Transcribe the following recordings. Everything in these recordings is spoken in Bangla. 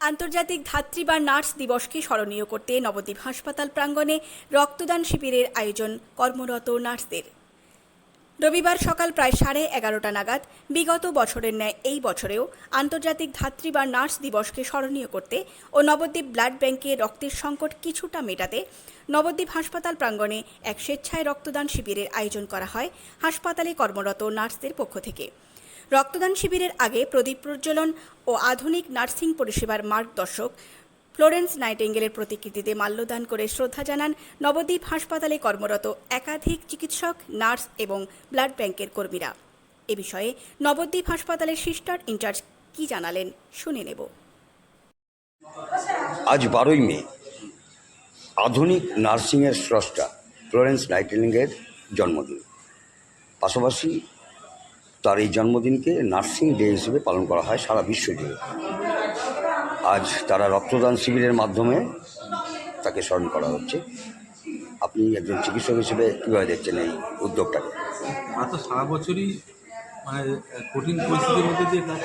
আন্তর্জাতিক ধাত্রী বা নার্স দিবসকে স্মরণীয় করতে নবদ্বীপ হাসপাতাল প্রাঙ্গণে রক্তদান শিবিরের আয়োজন কর্মরত নার্সদের। রবিবার সকাল প্রায় সাড়ে এগারোটা নাগাদ বিগত বছরের ন্যায় এই বছরেও আন্তর্জাতিক ধাত্রী বা নার্স দিবসকে স্মরণীয় করতে ও নবদ্বীপ ব্লাড ব্যাংকে রক্তের সংকট কিছুটা মেটাতে নবদ্বীপ হাসপাতাল প্রাঙ্গণে এক স্বেচ্ছায় রক্তদান শিবিরের আয়োজন করা হয় হাসপাতালে কর্মরত নার্সদের পক্ষ থেকে। রক্তদান শিবিরের আগে প্রদীপ প্রজ্বলন ও আধুনিক নার্সিং পরিষেবার মার্গদর্শক ফ্লোরেন্স নাইটেঙ্গেলের প্রতিকৃতিতে মাল্যদান করে শ্রদ্ধা জানান নবদ্বীপ হাসপাতালে কর্মরত একাধিক চিকিৎসক, নার্স এবং ব্লাড ব্যাংকের কর্মীরা। এ বিষয়ে নবদ্বীপ হাসপাতালের সিস্টার ইনচার্জ কি জানালেন শুনে নেব। আজ বারোই মে, আধুনিক নার্সিংয়ের স্রষ্টা ফ্লোরেন্স নাইটেলিংয়ের জন্মদিন। পাশাপাশি তার এই জন্মদিনকে নার্সিং ডে হিসেবে পালন করা হয় সারা বিশ্ব জুড়ে আজ তারা রক্তদান শিবিরের মাধ্যমে তাকে স্মরণ করা হচ্ছে। আপনি একজন চিকিৎসক হিসেবে কীভাবে দেখছেন এই উদ্যোগটাকে? ওরা তো সারা বছরই মানে কঠিন পরিস্থিতির মধ্যে দিয়ে কাজ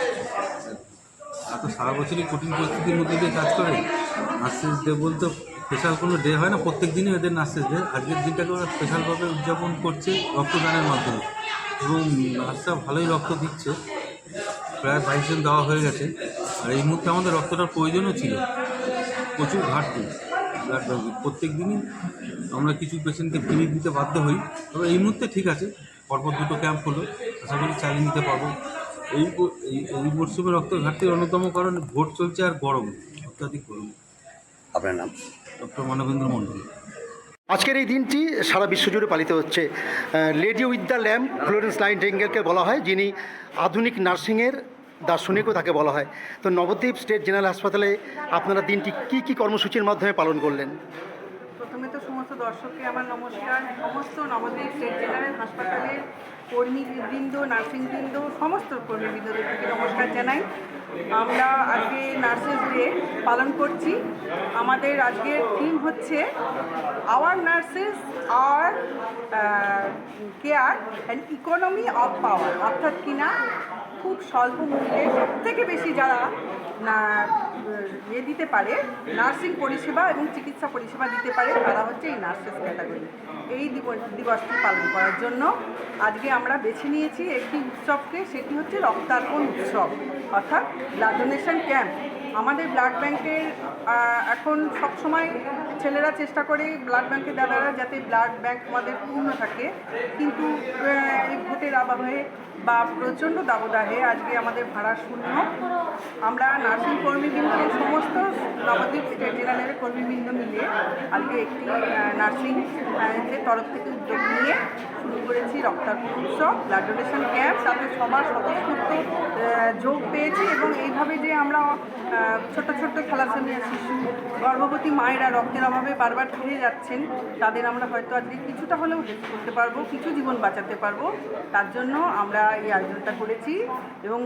এরা তো সারা বছরই কঠিন পরিস্থিতির মধ্যে দিয়ে কাজ করে। নার্সেস ডে বলতে স্পেশাল কোনো ডে হয় না, প্রত্যেক দিনই এদের নার্সেস ডে। আজকের দিনটাকে ওরা স্পেশালভাবে উদযাপন করছে রক্তদানের মাধ্যমে। এবং নার্সরা ভালোই রক্ত দিচ্ছে। প্রায় বাইশ জন দেওয়া হয়ে গেছে। আর এই মুহূর্তে আমাদের রক্তটার প্রয়োজনও ছিল। প্রচুর ঘাটতি। ব্লাড ব্যাঙ্কে প্রত্যেক দিনই আমরা কিছু পেশেন্টকে ফিরিয়ে দিতে বাধ্য হই। তবে এই মুহূর্তে ঠিক আছে। পরপর দুটো ক্যাম্প হলো। আশা করি চালিয়ে নিতে পারব। এই এই এই মরশুমে রক্ত ঘাটতির অন্যতম কারণ ভোট চলছে আর গরম। অত্যাধিক গরম। আপনার নাম? ডক্টর মানবেন্দ্র মণ্ডল। আজকের এই দিনটি সারা বিশ্বজুড়ে পালিত হচ্ছে। Lady with the lamp, Florence line ডেঙ্গেলকে বলা হয়, যিনি আধুনিক নার্সিংয়ের দার্শনিকও তাকে বলা হয়। তো নবদ্বীপ স্টেট জেনারেল হাসপাতালে আপনারা দিনটি কি কি কর্মসূচির মাধ্যমে পালন করলেন? প্রথমে তো সমস্ত দর্শককে আমার নমস্কার। সমস্ত নবদ্বীপ স্টেট জেনারেল হাসপাতালের কর্মীবৃন্দ নার্সিংবৃন্দ সমস্ত কর্মীবৃন্দদের থেকে নমস্কার জানাই। আমরা আজকে নার্সেস ডে পালন করছি। আমাদের আজকের থিম হচ্ছে our nurses are care and economy of power অর্থাৎ কিনা খুব স্বল্প মূল্যে সবথেকে বেশি যারা না ইয়ে দিতে পারে, নার্সিং পরিষেবা এবং চিকিৎসা পরিষেবা দিতে পারে, তারা হচ্ছে এই নার্সেস ক্যাটাগরি। এই দিবস- দিবসটি পালন করার জন্য আজকে আমরা বেছে নিয়েছি একটি উৎসবকে সেটি হচ্ছে রক্তার্পণ উৎসব অর্থাৎ ব্লাড ডোনেশন ক্যাম্প আমাদের ব্লাড ব্যাংকের এখন সবসময় ছেলেরা চেষ্টা করে ব্লাড ব্যাংকের দাদারা যাতে ব্লাড ব্যাংক আমাদের পূর্ণ থাকে। কিন্তু এই ভোটের আবহে বা প্রচণ্ড দাবদাহে আজকে আমাদের ভাড়া শূন্য। আমরা নার্সিং কর্মীবৃন্দ সমস্ত নবদ্বীপ স্টেট জেনারেলের কর্মীবৃন্দ মিলে আজকে একটি নার্সিং এর তরফ থেকে উদ্যোগ নিয়ে শুরু করেছি রক্তার্পণ উৎসব ব্লাড ডোনেশন ক্যাম্প তাতে সবার স্বতঃস্ফূর্ত যোগ পেয়েছি এবং এইভাবে যে আমরা ছোট ছোট থ্যালাসেমিয়া শিশু গর্ভবতী মায়েরা রক্তের অভাবে বারবার ফিরে যাচ্ছেন, তাদের আমরা হয়তো আজকে কিছুটা হলেও হেল্প করতে পারব, কিছু জীবন বাঁচাতে পারব। তার জন্য আমরা এই আয়োজনটা করেছি এবং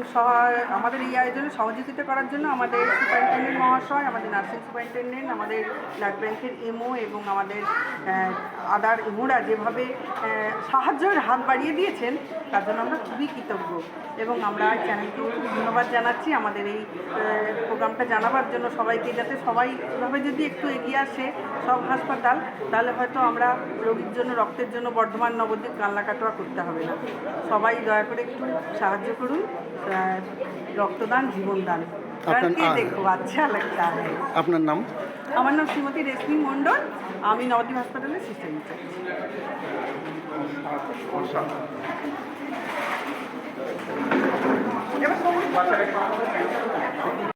আমাদের এই আয়োজনে সহযোগিতা করার জন্য আমাদের সুপারিনটেন্ডেন্ট মহাশয়, আমাদের নার্সিং সুপারিনটেন্ডেন্ট, আমাদের ব্লাড ব্যাংকের এমও এবং আমাদের আদার এমোরা যেভাবে সাহায্যের হাত বাড়িয়ে দিয়েছেন, তার জন্য আমরা খুবই কৃতজ্ঞ। এবং আমরা একটু ধন্যবাদ জানাচ্ছি। আমাদের এই প্রোগ্রামটা জানাবার জন্য সবাইকে যাতে সবাই এভাবে যদি একটু এগিয়ে আসে সব হাসপাতাল তাহলে হয়তো আমরা রোগীর জন্য রক্তের জন্য বর্ধমান নবদ্বীপ কান্না কাটোয়া করতে হবে না। সবাই দয়া করে একটু সাহায্য করুন। রক্তদান জীবনদান। দেখো আচ্ছা আপনার নাম? আমার নাম শ্রীমতী রেশমি মন্ডল আমি নবদ্বীপ হাসপাতালের system Give us a little